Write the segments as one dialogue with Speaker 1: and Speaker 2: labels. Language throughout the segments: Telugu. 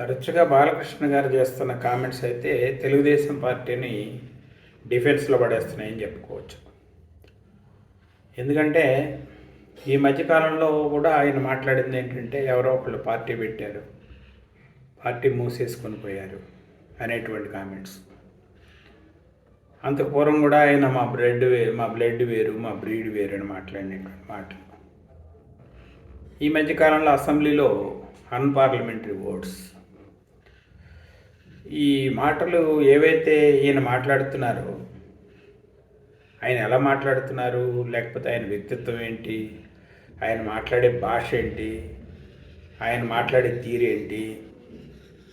Speaker 1: తరచుగా బాలకృష్ణ గారు చేస్తున్న కామెంట్స్ అయితే తెలుగుదేశం పార్టీని డిఫెన్స్లో పడేస్తున్నాయని చెప్పుకోవచ్చు. ఎందుకంటే ఈ మధ్యకాలంలో కూడా ఆయన మాట్లాడింది ఏంటంటే ఎవరో ఒకళ్ళు పార్టీ పెట్టారు పార్టీ మూసేసుకొని పోయారు అనేటువంటి కామెంట్స్. అంతకు పూర్వం కూడా ఆయన మా బ్లడ్ వేరు మా బ్లడ్ వేరు మా బ్రీడ్ వేరు అని మాట్లాడినటువంటి మాటలు ఈ మధ్యకాలంలో అసెంబ్లీలో అన్పార్లమెంటరీ ఓట్స్ ఈ మాటలు ఏవైతే ఈయన మాట్లాడుతున్నారో ఆయన ఎలా మాట్లాడుతున్నారు లేకపోతే ఆయన వ్యక్తిత్వం ఏంటి ఆయన మాట్లాడే భాష ఏంటి ఆయన మాట్లాడే తీరు ఏంటి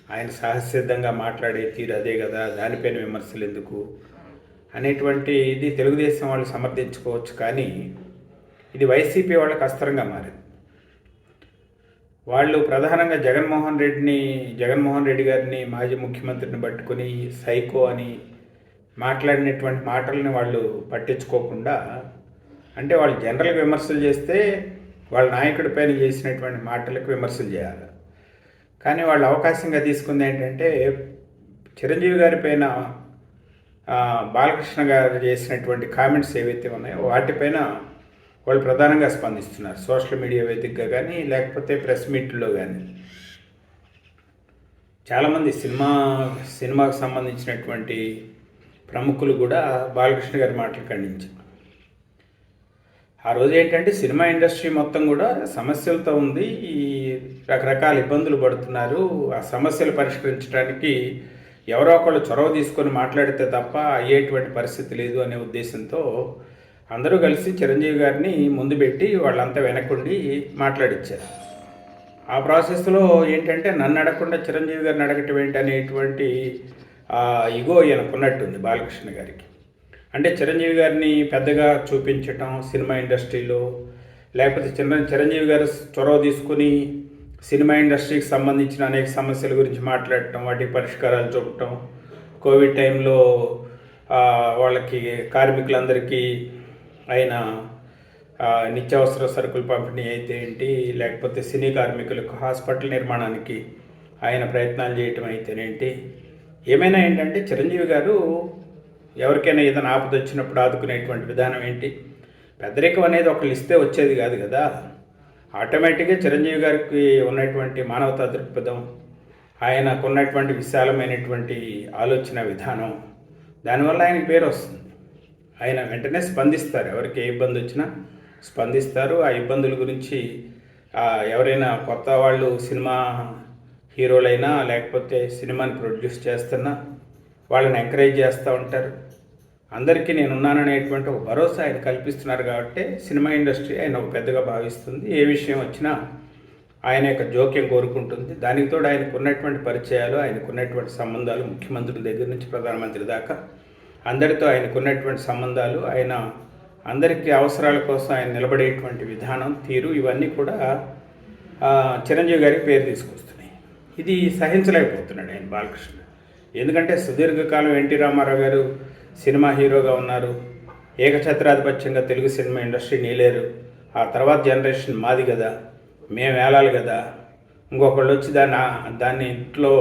Speaker 1: ఆయన సహసిద్ధంగా మాట్లాడే తీరు అదే కదా దానిపైన విమర్శలు ఎందుకు అనేటువంటి ఇది తెలుగుదేశం వాళ్ళు సమర్థించుకోవచ్చు కానీ ఇది వైసీపీ వాళ్ళకి అస్త్రంగా మారింది. వాళ్ళు ప్రధానంగా జగన్మోహన్ రెడ్డిని జగన్మోహన్ రెడ్డి గారిని మాజీ ముఖ్యమంత్రిని పట్టుకొని సైకో అని మాట్లాడినటువంటి మాటల్ని వాళ్ళు పట్టించుకోకుండా అంటే వాళ్ళు జనరల్ విమర్శలు చేస్తే వాళ్ళ నాయకుడి పైన చేసినటువంటి మాటలకు విమర్శలు చేయాలి. కానీ వాళ్ళు అవకాశంగా తీసుకుంది ఏంటంటే చిరంజీవి గారి పైన బాలకృష్ణ గారు చేసినటువంటి కామెంట్స్ ఏవైతే ఉన్నాయో వాటిపైన వాళ్ళు ప్రధానంగా స్పందిస్తున్నారు. సోషల్ మీడియా వేదికగా కానీ లేకపోతే ప్రెస్ మీట్లో కానీ చాలామంది సినిమా సినిమాకు సంబంధించినటువంటి ప్రముఖులు కూడా బాలకృష్ణ గారి మాటలు ఖండించారు. ఆ రోజు ఏంటంటే సినిమా ఇండస్ట్రీ మొత్తం కూడా సమస్యలతో ఉంది. ఈ రకరకాల ఇబ్బందులు పడుతున్నారు. ఆ సమస్యలు పరిష్కరించడానికి ఎవరో ఒకళ్ళు చొరవ తీసుకొని మాట్లాడితే తప్ప అయ్యేటువంటి పరిస్థితి లేదు అనే ఉద్దేశంతో అందరూ కలిసి చిరంజీవి గారిని ముందు పెట్టి వాళ్ళంతా వెనకుండి మాట్లాడిచ్చారు. ఆ ప్రాసెస్లో ఏంటంటే నన్ను అడగకుండా చిరంజీవి గారిని అడగటం ఏంటి అనేటువంటి ఇగో ఈయనకున్నట్టుంది బాలకృష్ణ గారికి. అంటే చిరంజీవి గారిని పెద్దగా చూపించటం సినిమా ఇండస్ట్రీలో లేకపోతే చిన్న చిరంజీవి గారు చొరవ తీసుకుని సినిమా ఇండస్ట్రీకి సంబంధించిన అనేక సమస్యల గురించి మాట్లాడటం వాటికి పరిష్కారాలు చూపటం కోవిడ్ టైంలో వాళ్ళకి కార్మికులందరికీ ఆయన నిత్యావసర సరుకులు పంపిణీ అయితే ఏంటి? లేకపోతే సినీ కార్మికులకు హాస్పిటల్ నిర్మాణానికి ఆయన ప్రయత్నాలు చేయటం అయితేనేంటి ఏమైనా ఏంటంటే చిరంజీవి గారు ఎవరికైనా ఏదైనా ఆపద వచ్చినప్పుడు ఆదుకునేటువంటి విధానం ఏంటి? పెద్దరికం అనేది ఒకళ్ళు ఇస్తే వచ్చేది కాదు కదా. ఆటోమేటిక్గా చిరంజీవి గారికి ఉన్నటువంటి మానవతా దృక్పథం ఆయనకు ఉన్నటువంటి విశాలమైనటువంటి ఆలోచన విధానం దానివల్ల ఆయనకి పేరు వస్తుంది. ఆయన వెంటనే స్పందిస్తారు. ఎవరికి ఏ ఇబ్బంది వచ్చినా స్పందిస్తారు. ఆ ఇబ్బందుల గురించి ఎవరైనా కొత్త వాళ్ళు సినిమా హీరోలైనా లేకపోతే సినిమాని ప్రొడ్యూస్ చేస్తున్నా వాళ్ళని ఎంకరేజ్ చేస్తూ ఉంటారు. అందరికీ నేను ఉన్నాననేటువంటి ఒక భరోసా ఆయన కల్పిస్తున్నారు కాబట్టి సినిమా ఇండస్ట్రీ ఆయన ఒక పెద్దగా భావిస్తుంది. ఏ విషయం వచ్చినా ఆయన యొక్క జోక్యం కోరుకుంటుంది. దానికి తోడు ఆయనకు ఉన్నటువంటి పరిచయాలు ఆయనకున్నటువంటి సంబంధాలు ముఖ్యమంత్రుల దగ్గర నుంచి ప్రధానమంత్రి దాకా అందరితో ఆయనకున్నటువంటి సంబంధాలు ఆయన అందరికీ అవసరాల కోసం ఆయన నిలబడేటువంటి విధానం తీరు ఇవన్నీ కూడా చిరంజీవి గారికి పేరు తీసుకొస్తున్నాయి. ఇది సహించలేకపోతున్నాడు ఆయన బాలకృష్ణ. ఎందుకంటే సుదీర్ఘకాలం ఎన్టీ రామారావు గారు సినిమా హీరోగా ఉన్నారు. ఏకఛత్రాధిపత్యంగా తెలుగు సినిమా ఇండస్ట్రీ నీలేరు. ఆ తర్వాత జనరేషన్ మాది కదా మేము వేలాలి కదా ఇంకొకళ్ళు వచ్చి దాన్ని దాన్ని ఇంట్లో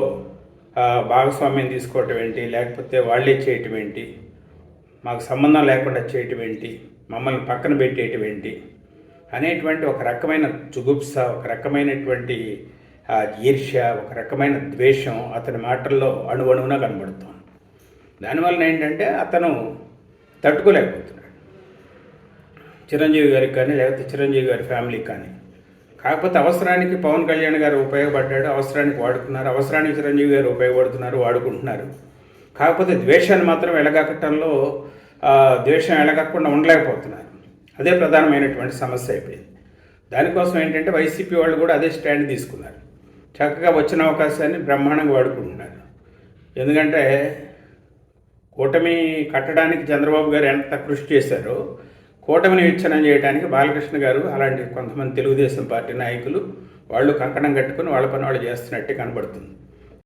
Speaker 1: భాగస్వామ్యం తీసుకోవటం ఏంటి? లేకపోతే వాళ్ళే చేయటం ఏంటి? మాకు సంబంధం లేకుండా చేయటం ఏంటి? మమ్మల్ని పక్కన పెట్టేయటం ఏంటి? అనేటువంటి ఒక రకమైన జుగుప్స ఒక రకమైనటువంటి ఆ, ఈర్ష్య ఒక రకమైన ద్వేషం అతని మాటల్లో అణువణువున కనబడుతుంది. దానివల్ల ఏంటంటే అతను తట్టుకోలేకపోతున్నాడు. చిరంజీవి గారికి కానీ లేకపోతే చిరంజీవి గారి ఫ్యామిలీకి కానీ. కాకపోతే అవసరానికి పవన్ కళ్యాణ్ గారు ఉపయోగపడ్డాడు అవసరానికి వాడుకున్నారు అవసరానికి చిరంజీవి గారు ఉపయోగపడుతున్నారు వాడుకుంటున్నారు. కాకపోతే ద్వేషాన్ని మాత్రం ఎలగట్టడంలో ద్వేషం ఎలగకుండా ఉండలేకపోతున్నారు. అదే ప్రధానమైనటువంటి సమస్య అయిపోయింది. దానికోసం ఏంటంటే వైసీపీ వాళ్ళు కూడా అదే స్టాండ్ తీసుకున్నారు. చక్కగా వచ్చిన అవకాశాన్ని బ్రహ్మాండంగా వాడుకుంటున్నారు. ఎందుకంటే కూటమి కట్టడానికి చంద్రబాబు గారు ఎంత కృషి చేశారో కూటమిని విచ్ఛనం చేయడానికి బాలకృష్ణ గారు అలాంటి కొంతమంది తెలుగుదేశం పార్టీ నాయకులు వాళ్ళు కంకణం కట్టుకుని వాళ్ళ పని వాళ్ళు చేస్తున్నట్టే కనబడుతుంది.